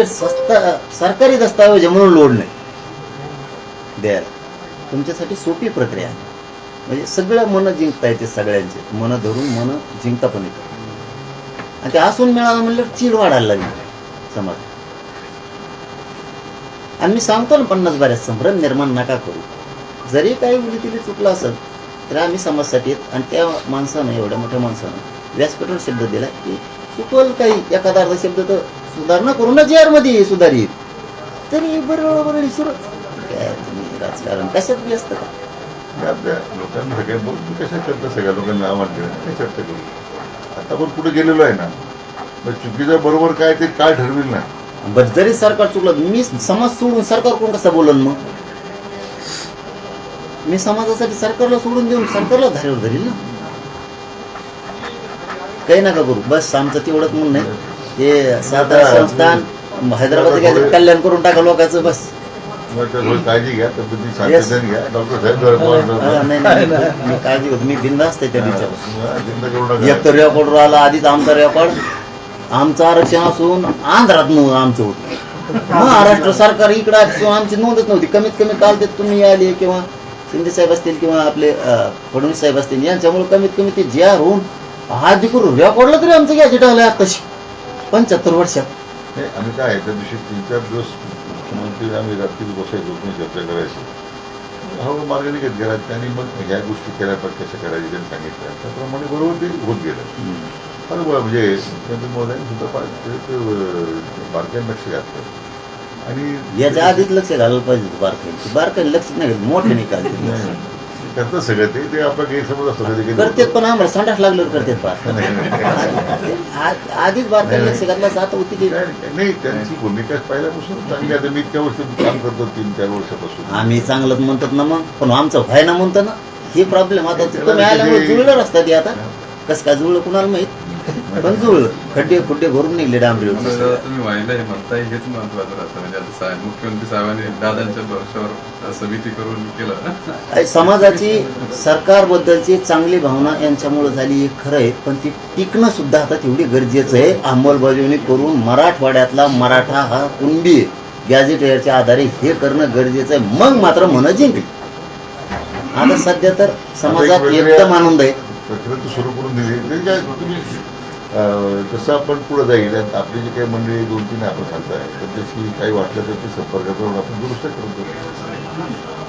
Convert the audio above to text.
Certificate स्वस्त सरकारी दस्तावेज म्हणून लोड नाही. द्यायला. तुमच्यासाठी सोपी प्रक्रिया आहे. म्हणजे सगळं मनं जिंकता येते सगळ्यांचे. मनं धरून मनं जिंकता पण येते आणि ते असून मिळालं म्हणलं चीड वाढायला लागली. समाज. आणि मी सांगतो ना पन्नास बऱ्याच संभ्रम निर्माण नका करू. जरी काही उलटीली चुकलं असेल तर आम्ही समाजासाठी येत आणि त्या माणसानं एवढ्या मोठ्या माणसानं व्यासपीठावर शब्द दिला की चुकल काही एखादा अर्धा शब्द तर सुधारणा करू ना जी मध्ये सुधारित. तरी बरोबर बरोबर सुरू काय तुम्ही राजकारण? कशात व्यस्त का? आपल्या लोकांना सगळ्या कशा करता सगळ्या लोकांना नाव आणते काय चर्चा करू आता पुढे गेलेलो आहे ना. मग चुकीचं बरोबर काय ते काय ठरवेल ना. जरी सरकार चुकलं मी समाज सोडून सरकार कोण कसं बोलन मग? मी समाजासाठी सरकारला सोडून देऊन सरकारला धारेवर धरील ना. काही नका करू. बस आमचं तेवढंच म्हणून नाही हे सातारा संस्थान हैदराबाद घ्यायचं कल्याण करून टाका लोकांचं बस. काळजी घ्या तब्येती डॉक्टर साहेब काळजी होत मी बिंदास्त आहे त्या दिवसावर एक तर रेकॉर्ड आला आधीच आमचा रेकॉर्ड आमचं आरक्षण असून आंध्रात नोंद आमचं. होतं महाराष्ट्र सरकार इकडं असून आमची नोंदच नव्हती. कमीत कमी काल ते तुम्ही आले किंवा शिंदे साहेब असतील किंवा आपले फडणवीस साहेब असतील यांच्यामुळे कमीत कमी ते जे आर होऊन आधी करून रेकॉर्डला तरी आमचं गॅजेट आलं आताशी. पंच्याहत्तर वर्षात. नाही आम्ही काय आहे, त्या दिवशी तीन चार दिवस मुख्यमंत्री आम्ही रात्री बसायचो तुम्ही चर्चा करायची. हळूहळू मार्ग निघत गेला त्यांनी मग ह्या गोष्टी केल्या पाहिजे कशा करायच्या त्यांनी सांगितल्या त्याप्रमाणे बरोबर ते होत गेलं. पण ब- म्हणजे मुख्यमंत्री महोदयांनी सुद्धा पा- ते- ते, अं, बारकाईने लक्ष घातलं. आणि याच्या आधीच लक्ष घालायला पाहिजे बारकाईने बारकाईने लक्ष नाही घालत मोठे निकाल नाही, करतात सगळं ते ते आपला गैरसमज असतो कधी कधी करतेत पण आम्हाला संडास लागलं करतेत फार नाही, नाही, नाही. आ- आधीच बारकाईने लक्ष घातलं आता होती की नाही, नाही त्यांची भूमिका पहिल्यापासून चांगली आहे. आता मी इतक्या वर्ष काम करतो तीन चार वर्षापासून. आम्ही चांगलंच म्हणतात ना मग पण आमचं व्हायना म्हणतं ना हे प्रॉब्लेम आता तुम्ही आल्यामुळे जुळलं रस्ता ते आता. कसं काय जुळलं कुणाला माहीत? पण जुळलं खड्डे खुड्डे भरून निघले डांबरी तुम्ही वाहिलं हे म्हणताय हेच महत्वाचं राहतं म्हणजे आता साहेब मुख्यमंत्री साहेबांनी दादांच्या भरोश्यावर समिती करून केलं समाजाची सरकारबद्दलची चांगली भावना यांच्यामुळे झाली हे खरं आहे पण ती टिकणं सुद्धा आता तेवढी गरजेचं आहे अंमलबजावणी करून मराठवाड्यातला मराठा हा कुणबी गॅझेटेअरच्या आधारे हे करणं गरजेचं आहे मग मात्र मन जिंकली आता सध्या तर समाजात एकदम आनंद आहे प्रक्रिया सुरू करून दिली जसं आपण पुढे जाईल आपली जी काही मंडळी दोन तीन आपण सांगताय त्यांच्याशी काही वाटलं तर ते संपर्क करून आपण दुरुस्त करतो